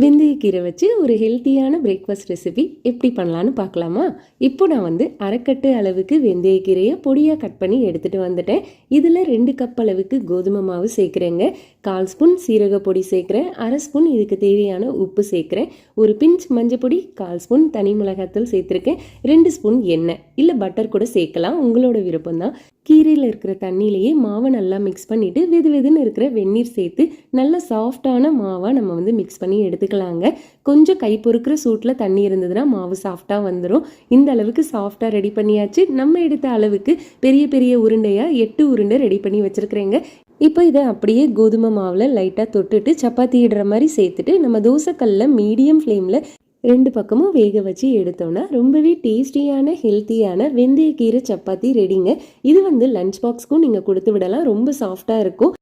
வெந்தயக்கீரை வச்சு ஒரு ஹெல்த்தியான பிரேக்ஃபாஸ்ட் ரெசிபி எப்படி பண்ணலான்னு பார்க்கலாமா? இப்போ நான் வந்து அரைக்கட்டு அளவுக்கு வெந்தயக்கீரையை பொடியாக கட் பண்ணி எடுத்துகிட்டு வந்துட்டேன். இதில் ரெண்டு கப் அளவுக்கு கோதுமை மாவு சேர்க்குறேங்க. கால் ஸ்பூன் சீரக பொடி சேர்க்குறேன். அரை ஸ்பூன் இதுக்கு தேவையான உப்பு சேர்க்குறேன். ஒரு பிஞ்ச் மஞ்சள் பொடி கால் ஸ்பூன் தனி மிளகாத்தூள் சேர்த்துருக்கேன். ரெண்டு ஸ்பூன் எண்ணெய். இல்லை பட்டர் கூட சேர்க்கலாம். உங்களோட விருப்பம் தான் கீரையில் இருக்கிற தண்ணியிலேயே மாவை நல்லா மிக்ஸ் பண்ணிவிட்டு வெது வெதுன்னு இருக்கிற வெந்நீர் சேர்த்து நல்லா சாஃப்டான மாவாக நம்ம வந்து மிக்ஸ் பண்ணி எடுத்து எடுத்துக்கலாங்க. கொஞ்சம் கை பொறுக்கிற சூட்டில் தண்ணி இருந்ததுன்னா மாவு சாஃப்டாக வந்துடும் இந்த அளவுக்கு சாஃப்டாக ரெடி பண்ணியாச்சு. நம்ம எடுத்த அளவுக்கு பெரிய பெரிய உருண்டையாக எட்டு உருண்டை ரெடி பண்ணி வச்சுருக்கிறேங்க. இப்போ இதை அப்படியே கோதுமை மாவில் லைட்டாக தொட்டுட்டு சப்பாத்தி இடுற மாதிரி சேர்த்துட்டு நம்ம தோசைக்கல்லில் மீடியம் ஃப்ளேமில் ரெண்டு பக்கமும் வேக வச்சு எடுத்தோம்னா ரொம்பவே டேஸ்டியான ஹெல்த்தியான வெந்தயக்கீரை சப்பாத்தி ரெடிங்க இது வந்து லஞ்ச் பாக்ஸ்க்கும் நீங்கள் கொடுத்து விடலாம். ரொம்ப சாஃப்டாக இருக்கும்.